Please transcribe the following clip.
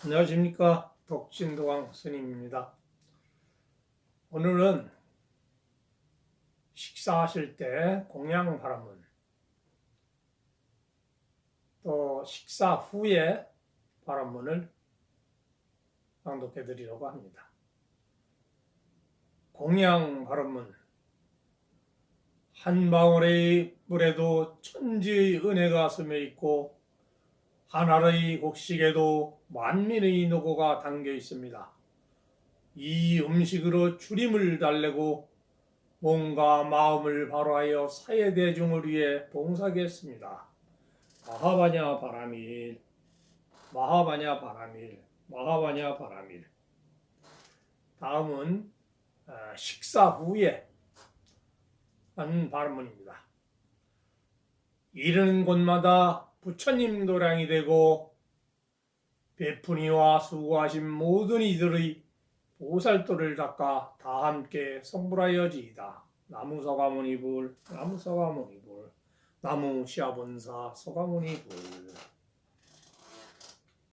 안녕하십니까 독진도왕 스님입니다. 오늘은 식사하실 때 공양 바람은 또 식사 후에 바람문을 낭독해 드리려고 합니다. 공양 바람문 한 방울의 물에도 천지의 은혜가 스며 있고 하나의 곡식에도 만민의 노고가 담겨 있습니다. 이 음식으로 주림을 달래고 몸과 마음을 바로하여 사회 대중을 위해 봉사하겠습니다. 마하바냐 바라밀, 마하바냐 바라밀, 마하바냐 바라밀. 다음은 어, 식사 후에 한 발문입니다. 이른 곳마다 부처님 도량이 되고 베푼이와 수고하신 모든 이들의 보살도를 닦아 다 함께 성불하여지이다. 나무 서가모니 불, 나무 서가모니 불, 나무 시아본사 서가모니 불.